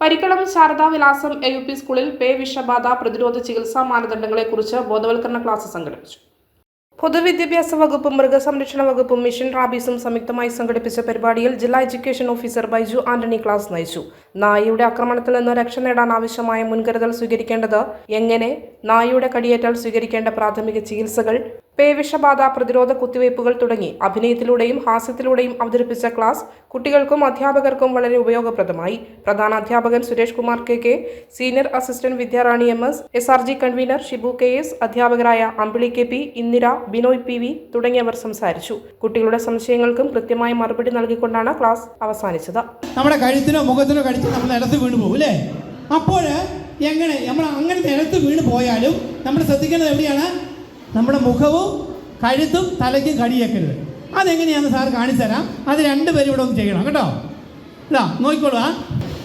പരിക്കളം ശാരദാ വിലാസം A U P സ്കൂളിൽ പേ വിഷബാധ പ്രതിരോധ ചികിത്സാ മാനദണ്ഡങ്ങളെക്കുറിച്ച് ബോധവൽക്കരണ ക്ലാസ് സംഘടിപ്പിച്ചു. പൊതുവിദ്യാഭ്യാസ വകുപ്പും മൃഗസംരക്ഷണ വകുപ്പും മിഷൻ റാബീസും സംയുക്തമായി സംഘടിപ്പിച്ച പരിപാടിയിൽ ജില്ലാ education officer Baiju Antony class നയിച്ചു. നായയുടെ ആക്രമണത്തിൽ നിന്ന് രക്ഷ നേടാൻ ആവശ്യമായ മുൻകരുതൽ സ്വീകരിക്കേണ്ടത് എങ്ങനെ? നായയുടെ കടിയേറ്റാൽ സ്വീകരിക്കേണ്ട പ്രാഥമിക ചികിത്സകൾ പേവിഷബാധ പ്രതിരോധ കുത്തിവയ്പ്പുകൾ തുടങ്ങി അഭിനയത്തിലൂടെയും ഹാസ്യത്തിലൂടെയും അവതരിപ്പിച്ച ക്ലാസ് കുട്ടികൾക്കും അധ്യാപകർക്കും വളരെ ഉപയോഗപ്രദമായി. പ്രധാന അധ്യാപകൻ Suresh Kumar K K senior assistant Vidyarani M S S R G convener Shibu K S അധ്യാപകരായ Ambili K P Indira Binoy P V തുടങ്ങിയവർ സംസാരിച്ചു. കുട്ടികളുടെ സംശയങ്ങൾക്കും കൃത്യമായ മറുപടി നൽകിക്കൊണ്ടാണ് ക്ലാസ് അവസാനിച്ചത്. നമ്മുടെ കഴുത്തിനോ മുഖത്തിനോ കടിച്ച് നമ്മൾ നിലത്ത് വീണു പോകും അല്ലേ? അപ്പോൾ എങ്ങനെ നമ്മൾ അങ്ങനെ നിലത്ത് വീണ് പോയാലും നമ്മൾ ശ്രദ്ധിക്കേണ്ടത് എവിടെയാണ്? നമ്മുടെ മുഖവും കഴുത്തും തലയ്ക്കും കടിയേക്കരുത്. അതെങ്ങനെയാണെന്ന് സാർ കാണിച്ചു തരാം അത് രണ്ടുപേരും ഇവിടെ ഒന്ന് ചെയ്യണം കേട്ടോ? ഇതാ നോക്കിക്കോളൂ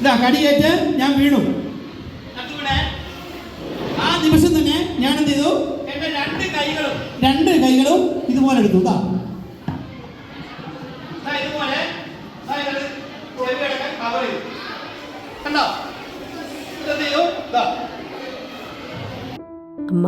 ഇതാ കടിയേറ്റ് ഞാൻ വീണു. ആ നിമിഷം തന്നെ ഞാൻ എന്ത് ചെയ്തു? എന്റെ രണ്ട് കൈകളും. രണ്ട് കൈകളും ഇതുപോലെ എടുത്തു ഇതാ. ഇതുപോലെ. ഇത് ചെയ്തു. കണ്ടോ? ചെയ്തു? ദാ. അമ്മ